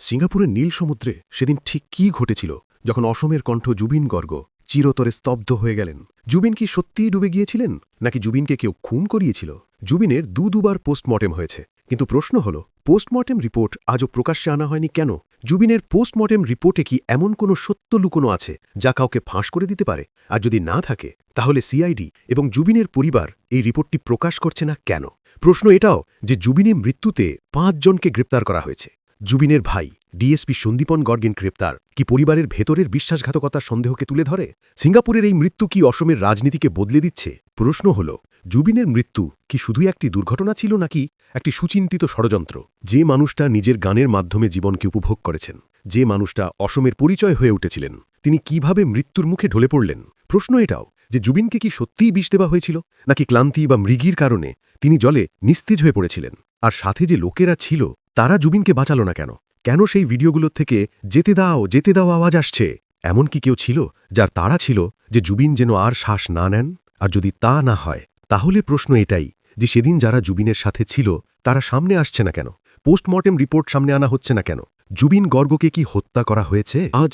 সিঙ্গাপুরের নীল সমুদ্রে সেদিন ঠিক কী ঘটেছিল যখন অসমের কণ্ঠ জুবিন গর্গ চিরতরে স্তব্ধ হয়ে গেলেন? জুবিন কি সত্যিই ডুবে গিয়েছিলেন? নাকি জুবিনকে কেউ খুন করিয়েছিল? জুবিনের দু দুবার পোস্টমর্টেম হয়েছে। কিন্তু প্রশ্ন হল, পোস্টমর্টেম রিপোর্ট আজও প্রকাশ্যে আনা হয়নি কেন? জুবিনের পোস্টমর্টেম রিপোর্টে কি এমন কোনো সত্য লুকোনো আছে যা কাউকে ফাঁস করে দিতে পারে? আর যদি না থাকে, তাহলে সিআইডি এবং জুবিনের পরিবার এই রিপোর্টটি প্রকাশ করছে না কেন? প্রশ্ন এটাও যে জুবিনের মৃত্যুতে পাঁচজনকে গ্রেপ্তার করা হয়েছে। জুবিনের ভাই, ডিএসপি সন্দীপন গর্গেন গ্রেপ্তার। কি পরিবারের ভেতরের বিশ্বাসঘাতকতার সন্দেহকে তুলে ধরে? সিঙ্গাপুরের এই মৃত্যু কি অসমের রাজনীতিকে বদলে দিচ্ছে? প্রশ্ন হল, জুবিনের মৃত্যু কি শুধুই একটি দুর্ঘটনা ছিল নাকি একটি সুচিন্তিত ষড়যন্ত্র? যে মানুষটা নিজের গানের মাধ্যমে জীবনকে উপভোগ করেছেন, যে মানুষটা অসমের পরিচয় হয়ে উঠেছিলেন, তিনি কীভাবে মৃত্যুর মুখে ঢলে পড়লেন? প্রশ্ন এটাও, যে জুবিনকে কি সত্যিই বিষ দেওয়া হয়েছিল, নাকি ক্লান্তি বা মৃগীর কারণে তিনি জলে নিস্তেজ হয়ে পড়েছিলেন? আর সাথে যে লোকেরা ছিল তারা জুবিনকে বাঁচালো না কেন? কেন সেই ভিডিওগুলোর থেকে যেতে দাও যেতে দাও আওয়াজ আসছে? এমন কি কেউ ছিল যার তাড়া ছিল যে জুবিন যেন আর শ্বাস না নেন? আর যদি তা না হয়, তাহলে প্রশ্ন এটাই যে সেদিন যারা জুবিনের সাথে ছিল, তারা সামনে আসছে না কেন? পোস্টমর্টেম রিপোর্ট সামনে আনা হচ্ছে না কেন? জুবিন গর্গকে কি হত্যা করা হয়েছে? আজ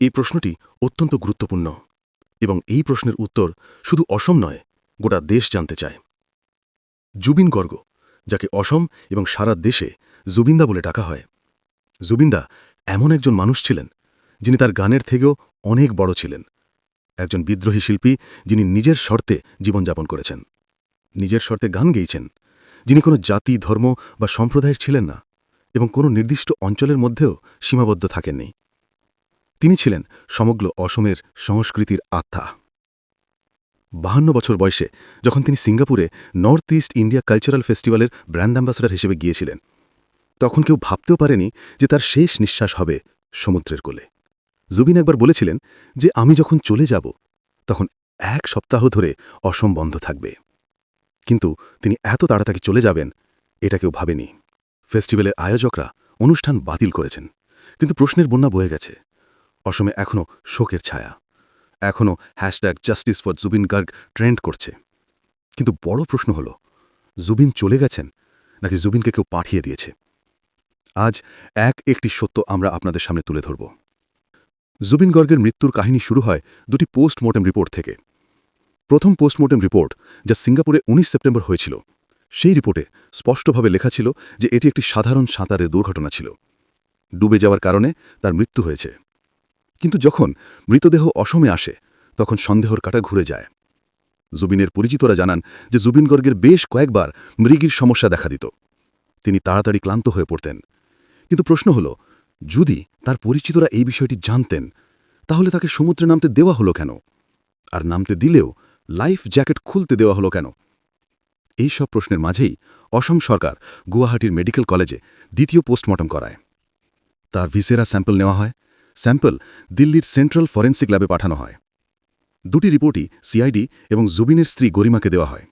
এই প্রশ্নটি অত্যন্ত গুরুত্বপূর্ণ এবং এই প্রশ্নের উত্তর শুধু অসম নয়, গোটা দেশ জানতে চায়। জুবিন গর্গ, যাকে অসম এবং সারা দেশে জুবিন্দা বলে ডাকা হয়। জুবিন্দা এমন একজন মানুষ ছিলেন, যিনি তার গানের থেকেও অনেক বড় ছিলেন। একজন বিদ্রোহী শিল্পী যিনি নিজের শর্তে জীবনযাপন করেছেন। নিজের শর্তে গান গেয়েছেন। যিনি কোনো জাতি, ধর্ম বা সম্প্রদায়ের ছিলেন না এবং কোনো নির্দিষ্ট অঞ্চলের মধ্যেও সীমাবদ্ধ থাকেননি। তিনি ছিলেন সমগ্র অসমের সংস্কৃতির আত্মা। বাহান্ন বছর বয়সে যখন তিনি সিঙ্গাপুরে নর্থ ইস্ট ইন্ডিয়া কালচারাল ফেস্টিভ্যালের ব্র্যান্ড অ্যাম্বাসাডার হিসেবে গিয়েছিলেন তখন কেউ ভাবতেও পারেনি যে তার শেষ নিঃশ্বাস হবে সমুদ্রের কোলে। জুবিন একবার বলেছিলেন যে আমি যখন চলে যাব, তখন এক সপ্তাহ ধরে অসম বন্ধ থাকবে। কিন্তু তিনি এত তাড়াতাড়ি চলে যাবেন, এটা কেউ ভাবেনি। ফেস্টিভ্যালের আয়োজকরা অনুষ্ঠান বাতিল করেছেন, কিন্তু প্রশ্নের বন্যা বয়ে গেছে। অসমে এখনও শোকের ছায়া এখনও hashtag justice for Zubeen Garg trend করছে। কিন্তু বড় প্রশ্ন হল, জুবিন চলে গেছেন নাকি জুবিনকে কেউ পাঠিয়ে দিয়েছে? আজ এক একটি সত্য আমরা আপনাদের সামনে তুলে ধরব। জুবিন গর্গের মৃত্যুর কাহিনী শুরু হয় দুটি পোস্টমর্টেম রিপোর্ট থেকে। প্রথম পোস্টমর্টেম রিপোর্ট, যা সিঙ্গাপুরে ১৯ সেপ্টেম্বর হয়েছিল। সেই রিপোর্টে স্পষ্টভাবে লেখা ছিল যে এটি একটি সাধারণ সাঁতারের দুর্ঘটনা ছিল। ডুবে যাওয়ার কারণে তার মৃত্যু হয়েছে। কিন্তু যখন মৃতদেহ অসমে আসে, তখন সন্দেহর কাটা ঘুরে যায়। জুবিনের পরিচিতরা জানান যে জুবিন গর্গের বেশ কয়েকবার মৃগীর সমস্যা দেখা দিত। তিনি তাড়াতাড়ি ক্লান্ত হয়ে পড়তেন। কিন্তু প্রশ্ন হল, যদি তার পরিচিতরা এই বিষয়টি জানতেন, তাহলে তাকে সমুদ্রে নামতে দেওয়া হলো কেন? আর নামতে দিলেও লাইফ জ্যাকেট খুলতে দেওয়া হলো কেন? এই সব প্রশ্নের মাঝেই অসম সরকার গুয়াহাটির মেডিকেল কলেজে দ্বিতীয় পোস্টমর্টম করায়। তার ভিসেরা স্যাম্পল নেওয়া হয়। স্যাম্পল দিল্লির সেন্ট্রাল ফরেন্সিক ল্যাবে পাঠানো হয়। দুটি রিপোর্টই সিআইডি এবং জুবিনের স্ত্রী গরিমাকে দেওয়া হয়।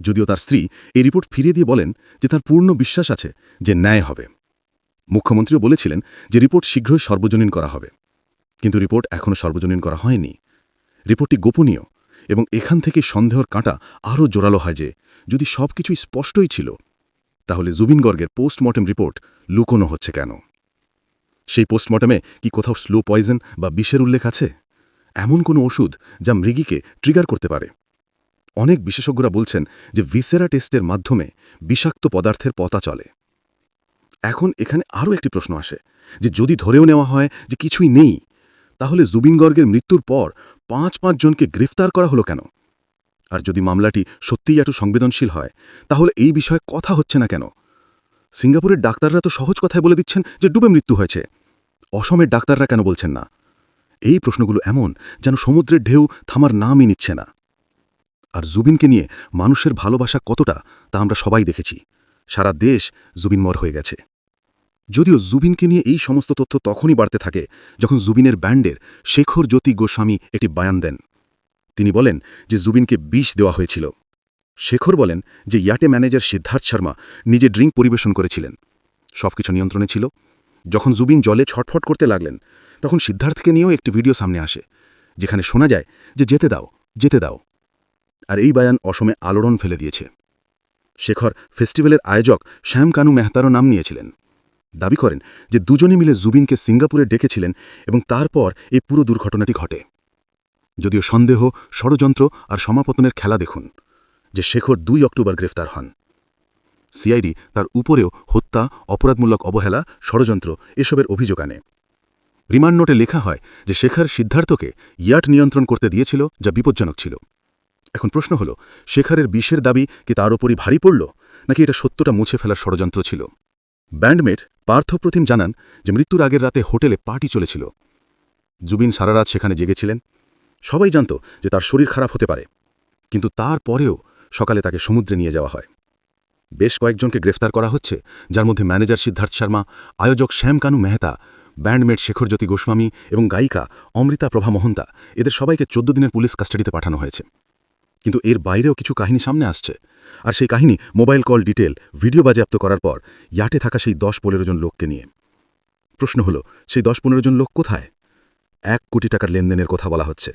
যদিও তার স্ত্রী এই রিপোর্ট ফিরিয়ে দিয়ে বলেন যে তার পূর্ণ বিশ্বাস আছে যে ন্যায় হবে। মুখ্যমন্ত্রীও বলেছিলেন যে রিপোর্ট শীঘ্রই সর্বজনীন করা হবে। কিন্তু রিপোর্ট এখনও সর্বজনীন করা হয়নি। রিপোর্টটি গোপনীয় এবং এখান থেকে সন্দেহর কাঁটা আরও জোরালো হয় যে, যদি সব কিছুই স্পষ্টই ছিল, তাহলে জুবিন গর্গের পোস্টমর্টেম রিপোর্ট লুকোনো হচ্ছে কেন? সেই পোস্টমর্টেমে কি কোথাও স্লো পয়জন বা বিষের উল্লেখ আছে? এমন কোনো ওষুধ যা মৃগীকে ট্রিগার করতে পারে? অনেক বিশেষজ্ঞরা বলছেন যে ভিসেরা টেস্টের মাধ্যমে বিষাক্ত পদার্থের পতা চলে। এখন এখানে আরও একটি প্রশ্ন আসে, যে যদি ধরেও নেওয়া হয় যে কিছুই নেই, তাহলে জুবিন গর্গের মৃত্যুর পর পাঁচ পাঁচজনকে গ্রেফতার করা হলো কেন? আর যদি মামলাটি সত্যিই একটু সংবেদনশীল হয়, তাহলে এই বিষয়ে কথা হচ্ছে না কেন? সিঙ্গাপুরের ডাক্তাররা তো সহজ কথায় বলে দিচ্ছেন যে ডুবে মৃত্যু হয়েছে। অসমের ডাক্তাররা কেন বলছেন না? এই প্রশ্নগুলো এমন যেন সমুদ্রের ঢেউ থামার নামই নিচ্ছে না। আর জুবিনকে নিয়ে মানুষের ভালোবাসা কতটা তা আমরা সবাই দেখেছি। সারা দেশ জুবিনমর হয়ে গেছে। যদিও জুবিনকে নিয়ে এই সমস্ত তথ্য তখনই বাড়তে থাকে যখন জুবিনের ব্যান্ডের শেখর জ্যোতি গোস্বামী এটি বায়ান দেন। তিনি বলেন যে জুবিনকে বিষ দেওয়া হয়েছিল। শেখর বলেন যে ইয়াটে ম্যানেজার সিদ্ধার্থ শর্মা নিজে ড্রিঙ্ক পরিবেশন করেছিলেন। সবকিছু নিয়ন্ত্রণে ছিল। যখন জুবিন জলে ছটফট করতে লাগলেন, তখন সিদ্ধার্থকে নিয়েও একটি ভিডিও সামনে আসে, যেখানে শোনা যায় যে যেতে দাও যেতে দাও। আর এই বায়ান অসমে আলোড়ন ফেলে দিয়েছে। শেখর ফেস্টিভ্যালের আয়োজক শ্যাম কানু মেহতারও নাম নিয়েছিলেন। দাবি করেন যে দুজনে মিলে জুবিনকে সিঙ্গাপুরে ডেকেছিলেন এবং তারপর এই পুরো দুর্ঘটনাটি ঘটে। যদিও সন্দেহ, ষড়যন্ত্র আর সমাপতনের খেলা দেখুন, যে শেখর দুই অক্টোবর গ্রেফতার হন। সিআইডি তার উপরেও হত্যা, অপরাধমূলক অবহেলা, ষড়যন্ত্র এসবের অভিযোগ আনে। রিমান্ড নোটে লেখা হয় যে শেখর সিদ্ধার্থকে ইয়াট নিয়ন্ত্রণ করতে দিয়েছিল, যা বিপজ্জনক ছিল। এখন প্রশ্ন হল, শেখরের বিষের দাবি কি তার ওপরই ভারী পড়ল, নাকি এটা সত্যটা মুছে ফেলার ষড়যন্ত্র ছিল? ব্যান্ডমেট পার্থপ্রতিম জানান যে মৃত্যুর আগের রাতে হোটেলে পার্টি চলেছিল। জুবিন সারা রাত সেখানে জেগেছিলেন। সবাই জানত যে তার শরীর খারাপ হতে পারে। কিন্তু তারপরেও সকালে তাকে সমুদ্রে নিয়ে যাওয়া হয়। বেশ কয়েকজনকে গ্রেফতার করা হচ্ছে, যার মধ্যে ম্যানেজার সিদ্ধার্থ শর্মা, আয়োজক শ্যামকানু মেহতা, ব্যান্ডমেট শেখরজ্যোতি গোস্বামী এবং গায়িকা অমৃতা প্রভা মোহন্তা। এদের সবাইকে চোদ্দ দিনের পুলিশ কাস্টাডিতে পাঠানো হয়েছে। কিন্তু এর বাইরেও কিছু কাহিনী সামনে আসছে। আর সেই কাহিনী, মোবাইল কল ডিটেল, ভিডিও বাজেয়াপ্ত করার পর ইয়াটে থাকা সেই দশ পনেরো জন লোককে নিয়ে। প্রশ্ন হলো, সেই দশ পনেরো জন লোক কোথায়? এক কোটি টাকার লেনদেনের কথা বলা হচ্ছে।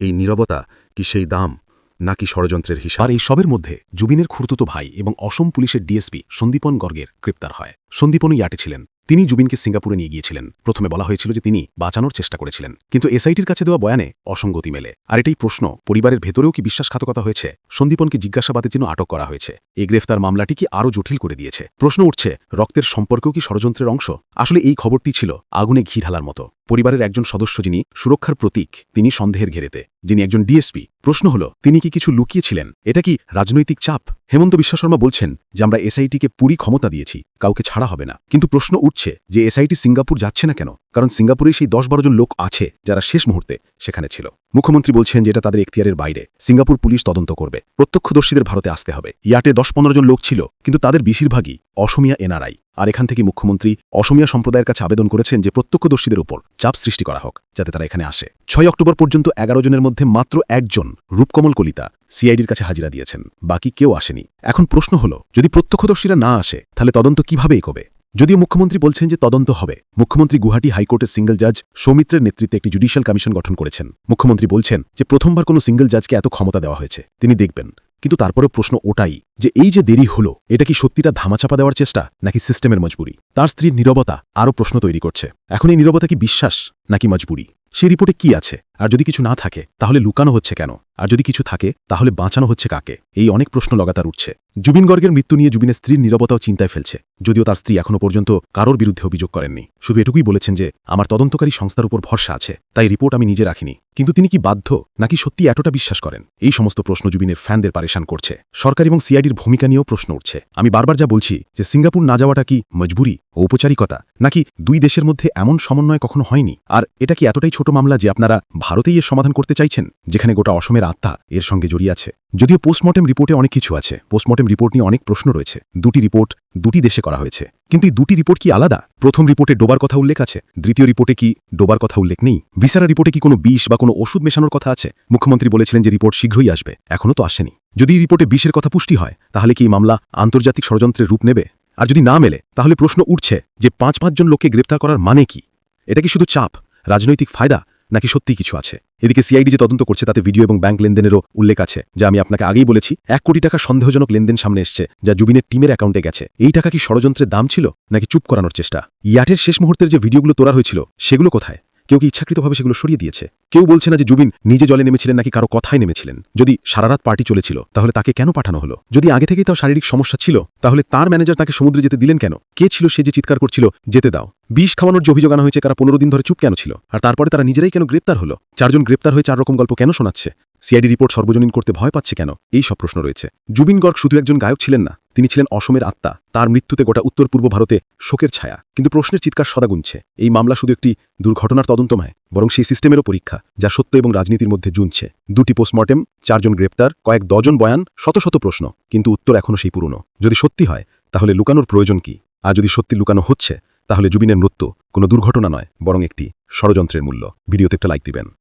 এই নীরবতা কি সেই দাম, নাকি ষড়যন্ত্রের হিসাব? আর এই সবের মধ্যে জুবিনের খুড়তুতো ভাই এবং অসম পুলিশের ডিএসপি সন্দীপন গর্গের গ্রেপ্তার হয়। সন্দীপনও ইয়াটে ছিলেন। তিনি জুবিনকে সিঙ্গাপুরে নিয়ে গিয়েছিলেন। প্রথমে বলা হয়েছিল যে তিনি বাঁচানোর চেষ্টা করেছিলেন। কিন্তু এসআইটির কাছে দেওয়া বয়ানে অসঙ্গতি মেলে। আর এটাই প্রশ্ন, পরিবারের ভেতরেও কি বিশ্বাসঘাতকতা হয়েছে? সন্দীপনকে জিজ্ঞাসাবাদের জন্য আটক করা হয়েছে। এই গ্রেফতার মামলাটি কি আরও জটিল করে দিয়েছে? প্রশ্ন উঠছে, রক্তের সম্পর্কেও কি ষড়যন্ত্রের অংশ? আসলে এই খবরটি ছিল আগুনে ঘি ঢালার মতো। পরিবারের একজন সদস্য যিনি সুরক্ষার প্রতীক, তিনি সন্দেহের ঘেরেতে। যিনি একজন ডিএসপি। প্রশ্ন হল, তিনি কি কিছু লুকিয়েছিলেন? এটা কি রাজনৈতিক চাপ? হেমন্ত বিশ্ব শর্মা বলছেন যে, আমরা এসআইটিকে পুরি ক্ষমতা দিয়েছি, কাউকে ছাড়া হবে না। কিন্তু প্রশ্ন উঠছে যে, এসআইটি সিঙ্গাপুর যাচ্ছে না কেন? কারণ সিঙ্গাপুরে সেই দশ বারো জন লোক আছে যারা শেষ মুহূর্তে সেখানে ছিল। মুখ্যমন্ত্রী বলছেন যে এটা তাদের এখতিয়ারের বাইরে। সিঙ্গাপুর পুলিশ তদন্ত করবে। প্রত্যক্ষদর্শীদের ভারতে আসতে হবে। ইয়াটে দশ পনেরো জন লোক ছিল, কিন্তু তাদের বেশিরভাগই অসমিয়া এনআরআই। আর এখান থেকে মুখ্যমন্ত্রী অসমিয়া সম্প্রদায়ের কাছে আবেদন করেছেন যে প্রত্যক্ষদর্শীদের উপর চাপ সৃষ্টি করা হোক, যাতে তারা এখানে আসে। ছয় অক্টোবর পর্যন্ত এগারো জনের মধ্যে মাত্র একজন রূপকমল কলিতা সিআইডির কাছে হাজিরা দিয়েছেন। বাকি কেউ আসেনি। এখন প্রশ্ন হল, যদি প্রত্যক্ষদর্শীরা না আসে, তাহলে তদন্ত কীভাবে এগোবে? যদিও মুখ্যমন্ত্রী বলছেন যে তদন্ত হবে, মুখ্যমন্ত্রী গুয়াহাটি হাইকোর্টের সিঙ্গল জাজ সৌমিত্রের নেতৃত্বে একটি জুডিশিয়াল কমিশন গঠন করেছেন। মুখ্যমন্ত্রী বলছেন যে প্রথমবার কোনো সিঙ্গল জাজকে এত ক্ষমতা দেওয়া হয়েছে, তিনি দেখবেন। কিন্তু তারপরেও প্রশ্ন ওটাই যে এই যে দেরি হলো, এটা কি সত্যিটা ধামাচাপা দেওয়ার চেষ্টা, নাকি সিস্টেমের মজবুরি? তার স্ত্রীর নীরবতা আরও প্রশ্ন তৈরি করছে। এখন এই নীরবতা কি বিশ্বাস, নাকি মজবুরি? সেই রিপোর্টে কি আছে? আর যদি কিছু না থাকে, তাহলে লুকানো হচ্ছে কেন? আর যদি কিছু থাকে, তাহলে বাঁচানো হচ্ছে কাকে? এই অনেক প্রশ্ন লগাতার উঠছে। জুবিন গর্গের মৃত্যু নিয়ে জুবিনের স্ত্রীর নীরবতাও চিন্তায় ফেলছে। যদিও তার স্ত্রী এখনও পর্যন্ত কারোর বিরুদ্ধে অভিযোগ করেননি। শুধু এটুকুই বলেছেন যে, আমার তদন্তকারী সংস্থার উপর ভরসা আছে, তাই রিপোর্ট আমি নিজে রাখিনি। কিন্তু তিনি কি বাধ্য, নাকি সত্যি এতটা বিশ্বাস করেন? এই সমস্ত প্রশ্ন জুবিনের ফ্যানদের পারেশান করছে। সরকার এবং সিআইডির ভূমিকা নিয়েও প্রশ্ন উঠছে। আমি বারবার যা বলছি, যে সিঙ্গাপুর না যাওয়াটা কি মজবুরি ও ঔপচারিকতা, নাকি দুই দেশের মধ্যে এমন সমন্বয় কখনো হয়নি? আর এটা কি এতটাই ছোট মামলা যে আপনারা ভারতেই এর সমাধান করতে চাইছেন, যেখানে গোটা অসমের আত্মা এর সঙ্গে জড়িয়ে আছে। যদিও পোস্টমর্টেম রিপোর্টে অনেক কিছু আছে। পোস্টমর্টেম রিপোর্ট নিয়ে অনেক প্রশ্ন রয়েছে। দুটি রিপোর্ট দুটি দেশে করা হয়েছে। কিন্তু এই দুটি রিপোর্ট কি আলাদা? প্রথম রিপোর্টে ডোবার কথা উল্লেখ আছে। দ্বিতীয় রিপোর্টে কি ডোবার কথা উল্লেখ নেই? ভিসারা রিপোর্টে কি কোনো বিষ বা কোনো ওষুধ মেশানোর কথা আছে? মুখ্যমন্ত্রী বলেছিলেন যে রিপোর্ট শীঘ্রই আসবে। এখনও তো আসেনি। যদি এই রিপোর্টে বিষের কথা পুষ্টি হয়, তাহলে কি এই মামলা আন্তর্জাতিক ষড়যন্ত্রের রূপ নেবে? আর যদি না মেলে, তাহলে প্রশ্ন উঠছে যে পাঁচ পাঁচজন লোককে গ্রেপ্তার করার মানে কি? এটা কি শুধু চাপ, রাজনৈতিক ফায়দা নাকি সত্যি কিছু আছে? এদিকে সিআইডি যে তদন্ত করছে, তাতে ভিডিও এবং ব্যাংক লেনদেনেরও উল্লেখ আছে, যা আমি আপনাকে আগেই বলেছি, এক কোটি টাকা সন্দেহজনক লেনদেন সামনে এসছে, যা জুবিনের টিমের অ্যাকাউন্টে গেছে। এই টাকা কি ষড়যন্ত্রের দাম ছিল, নাকি চুপ করানোর চেষ্টা? ইয়াটের শেষ মুহূর্তের যে ভিডিওগুলো তোলা হয়েছিল, সেগুলো কোথায়? কেউ কি ইচ্ছাকৃতভাবে সেগুলো সরিয়ে দিয়েছে? কেউ বলছে না যে জুবিন নিজে জলে নেমেছিলেন নাকি কারও কথায় নেমেছিলেন। যদি সারারাত পার্টি চলেছিল, তাহলে তাকে কেন পাঠানো হলো? যদি আগে থেকেই তার শারীরিক সমস্যা ছিল, তাহলে তার ম্যানেজার তাকে সমুদ্রে যেতে দিলেন কেন? কে ছিল সে যে চিৎকার করছিল, যেতে দাও। বিষ খাওয়ানোর যে অভিযোগ আনা হয়েছে, কারা পনেরো দিন ধরে চুপ কেন ছিল? আর তারপরে তারা নিজেরাই কেন গ্রেপ্তার হলো? চারজন গ্রেপ্তার হয়ে চার রকম গল্প কেন শোনাচ্ছে? সিআইডি রিপোর্ট সর্বজনীন করতে ভয় পাচ্ছে কেন? এই সব প্রশ্ন রয়েছে। জুবিন গর্গ শুধু একজন গায়ক ছিলেন না তিনি ছিলেন অসমের আত্মা। তার মৃত্যুতে গোটা উত্তর পূর্ব ভারতে শোকের ছায়া। কিন্তু প্রশ্নের চিৎকার সদা গুনছে। এই মামলা শুধু একটি দুর্ঘটনার তদন্ত নয় বরং সেই সিস্টেমেরও পরীক্ষা, যা সত্য এবং রাজনীতির মধ্যে জুনছে। দুটি পোস্টমর্টেম, চারজন গ্রেপ্তার, কয়েক ডজন বয়ান, শত শত প্রশ্ন। কিন্তু উত্তর এখনও সেই পুরনো। যদি সত্যি হয়, তাহলে লুকানোর প্রয়োজন কি? আর যদি সত্যি লুকানো হচ্ছে, তাহলে জুবিনের মৃত্যু কোনো দুর্ঘটনা নয়, বরং একটি ষড়যন্ত্রের মূল্য। ভিডিওতে একটা লাইক দিবেন।